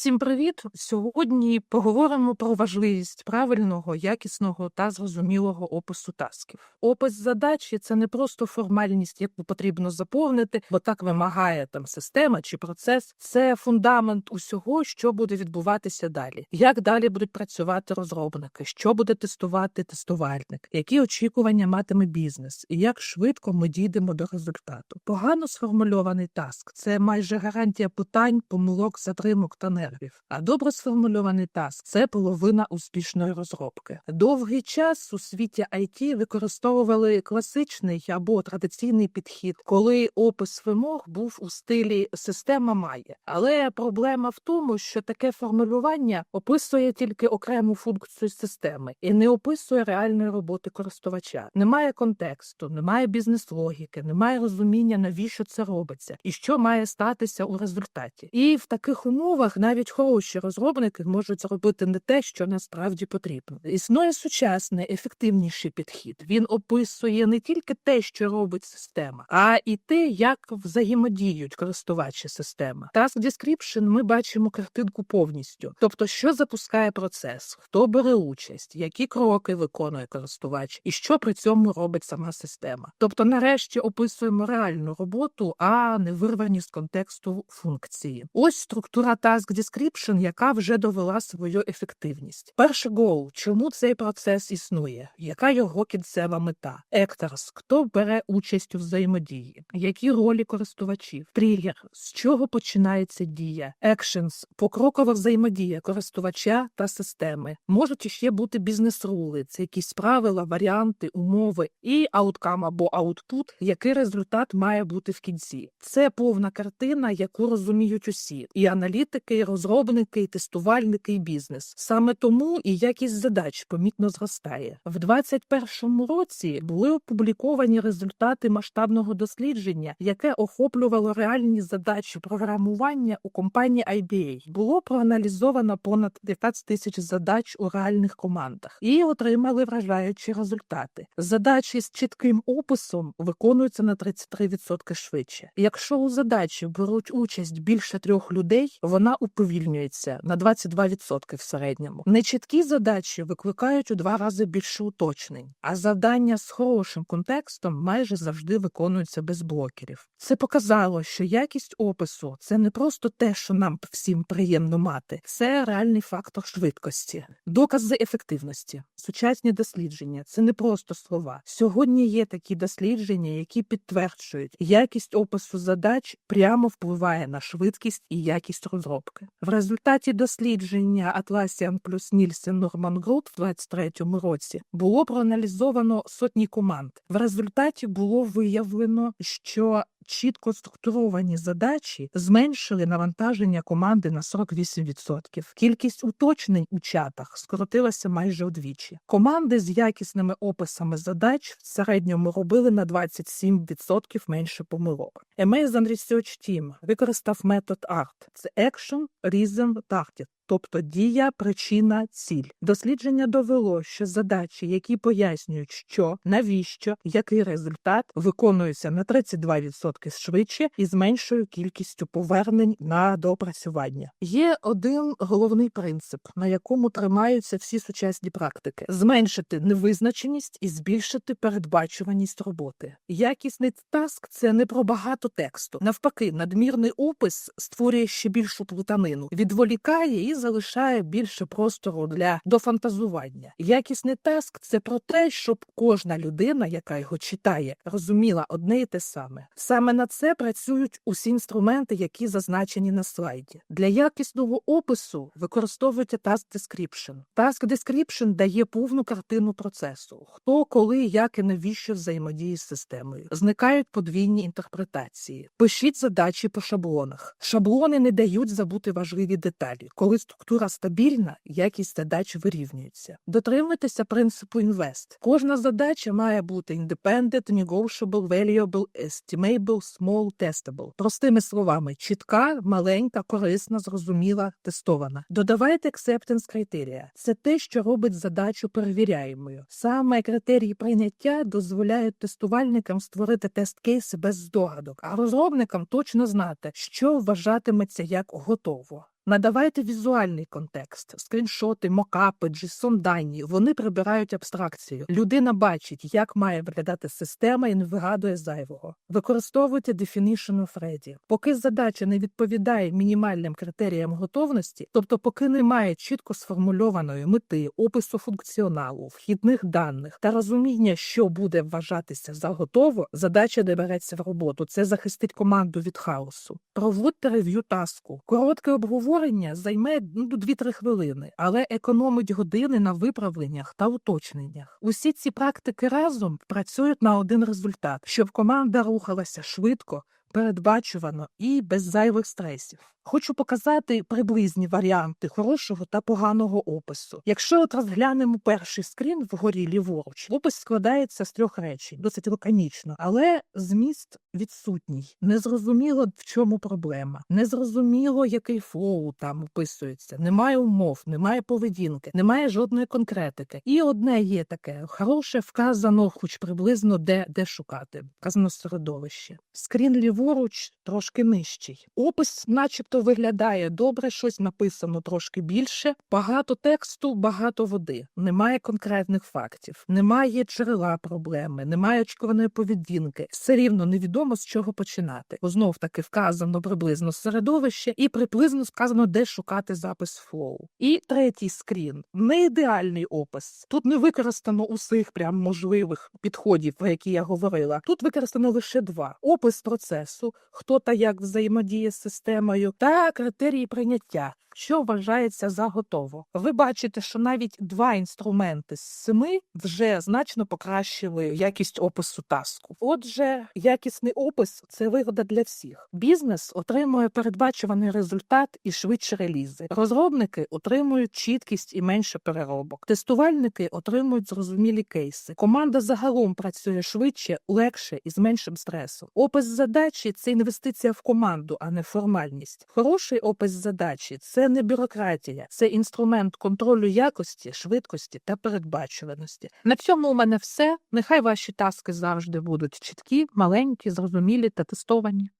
Всім привіт! Сьогодні поговоримо про важливість правильного, якісного та зрозумілого опису тасків. Опис задачі це не просто формальність, яку потрібно заповнити, бо так вимагає там система чи процес. Це фундамент усього, що буде відбуватися далі. Як далі будуть працювати розробники, що буде тестувати тестувальник, які очікування матиме бізнес, і як швидко ми дійдемо до результату. Погано сформульований таск це майже гарантія питань, помилок, затримок та нервів. А добре сформульований таск це половина успішної розробки. Довгий час у світі IT використовували класичний або традиційний підхід, коли опис вимог був у стилі система має. Але проблема в тому, що таке формулювання описує тільки окрему функцію системи і не описує реальної роботи користувача. Немає контексту, немає бізнес-логіки, немає розуміння, навіщо це робиться і що має статися у результаті. І в таких умовах навіть хороші розробники можуть зробити не те, що насправді потрібно. Існує сучасний ефективніший підхід. Він описує не тільки те, що робить система, а і те, як взаємодіють користувачі системи. Task Description ми бачимо картинку повністю, тобто, що запускає процес, хто бере участь, які кроки виконує користувач, і що при цьому робить сама система. Тобто, нарешті описуємо реальну роботу, а не вирвані з контексту функції. Ось структура Task Description, яка вже довела свою ефективність. Перший гол, чому цей процес існує, яка його кінцева мета? Actors, хто бере участь у взаємодії, які ролі користувачів, тригер, з чого починається дія, Actions – покрокова взаємодія користувача та системи. Можуть іще бути бізнес-рули, це якісь правила, варіанти, умови, і ауткам або аутпут, який результат має бути в кінці. Це повна картина, яку розуміють усі, і аналітики, і розробники, тестувальники, і бізнес. Саме тому і якість задач помітно зростає. В 2021 році були опубліковані результати масштабного дослідження, яке охоплювало реальні задачі програмування у компанії IBA. Було проаналізовано понад 19 тисяч задач у реальних командах і отримали вражаючі результати. Задачі з чітким описом виконуються на 33% швидше. Якщо у задачі беруть участь більше трьох людей, вона уповільнюється на 22% в середньому. Нечіткі задачі викликають у два рази більше уточнень, а завдання з хорошим контекстом майже завжди виконуються без блокерів. Це показало, що якість опису це не просто те, що нам всім приємно мати, це реальний фактор швидкості, докази ефективності, сучасні дослідження це не просто слова. Сьогодні є такі дослідження, які підтверджують, якість опису задач прямо впливає на швидкість і якість розробки. В результаті дослідження Атласіан плюс Нільсен Норман Груп в 2023 році було проаналізовано сотні команд. В результаті було виявлено, що чітко структуровані задачі зменшили навантаження команди на 48%. Кількість уточнень у чатах скоротилася майже удвічі. Команди з якісними описами задач в середньому робили на 27% менше помилок. Amazon Research Team використав метод ART – це Action, Reason, Target. Тобто дія, причина, ціль. Дослідження довело, що задачі, які пояснюють, що, навіщо, який результат, виконуються на 32% швидше і з меншою кількістю повернень на доопрацювання. Є один головний принцип, на якому тримаються всі сучасні практики: зменшити невизначеність і збільшити передбачуваність роботи. Якісний таск це не про багато тексту. Навпаки, надмірний опис створює ще більшу плутанину, відволікає і залишає більше простору для дофантазування. Якісний таск це про те, щоб кожна людина, яка його читає, розуміла одне і те саме. Саме на це працюють усі інструменти, які зазначені на слайді. Для якісного опису використовуйте Task Description. Task Description дає повну картину процесу: хто, коли, як і навіщо взаємодіє з системою. Зникають подвійні інтерпретації. Пишіть задачі по шаблонах. Шаблони не дають забути важливі деталі. Коли структура стабільна, якість задач вирівнюється. Дотримуйтеся принципу інвест. Кожна задача має бути independent, negotiable, valuable, estimable, small, testable. Простими словами, чітка, маленька, корисна, зрозуміла, тестована. Додавайте acceptance критерія. Це те, що робить задачу перевіряємою. Саме критерії прийняття дозволяють тестувальникам створити тест-кейси без здогадок, а розробникам точно знати, що вважатиметься як готово. Надавайте візуальний контекст, скріншоти, мокапи, JSON дані. Вони прибирають абстракцію. Людина бачить, як має виглядати система і не вигадує зайвого. Використовуйте definition of ready. Поки задача не відповідає мінімальним критеріям готовності, тобто поки немає чітко сформульованої мети, опису функціоналу, вхідних даних та розуміння, що буде вважатися за готово, задача не береться в роботу. Це захистить команду від хаосу. Проводьте рев'ю таску. Коротке обговорення займе ну, 2-3 хвилини, але економить години на виправленнях та уточненнях. Усі ці практики разом працюють на один результат, щоб команда рухалася швидко, передбачувано і без зайвих стресів. Хочу показати приблизні варіанти хорошого та поганого опису. Якщо от розглянемо перший скрін вгорі ліворуч, опис складається з трьох речень, досить лаконічно, але зміст відсутній. Незрозуміло, в чому проблема. Незрозуміло, який флоу там описується. Немає умов, немає поведінки, немає жодної конкретики. І одне є таке хороше, вказано, хоч приблизно де, де шукати. Вказано середовище. Скрін ліворуч трошки нижчий. Опис, начебто, виглядає добре, щось написано трошки більше. Багато тексту, багато води. Немає конкретних фактів, немає джерела проблеми, немає очікуваної поведінки. Все рівно невідомо з чого починати. Бо знов таки вказано приблизно середовище, і приблизно сказано, де шукати запис флоу. І третій скрін не ідеальний опис. Тут не використано усіх прям можливих підходів, про які я говорила. Тут використано лише два: опис процесу, хто та як взаємодіє з системою, та критерії прийняття. Що вважається за готово? Ви бачите, що навіть два інструменти з семи вже значно покращили якість опису таску. Отже, якісний опис це вигода для всіх. Бізнес отримує передбачуваний результат і швидше релізи. Розробники отримують чіткість і менше переробок. Тестувальники отримують зрозумілі кейси. Команда загалом працює швидше, легше і з меншим стресом. Опис задачі це інвестиція в команду, а не формальність. Хороший опис задачі це не бюрократія, це інструмент контролю якості, швидкості та передбачуваності. На цьому у мене все. Нехай ваші таски завжди будуть чіткі, маленькі, зрозумілі та тестовані.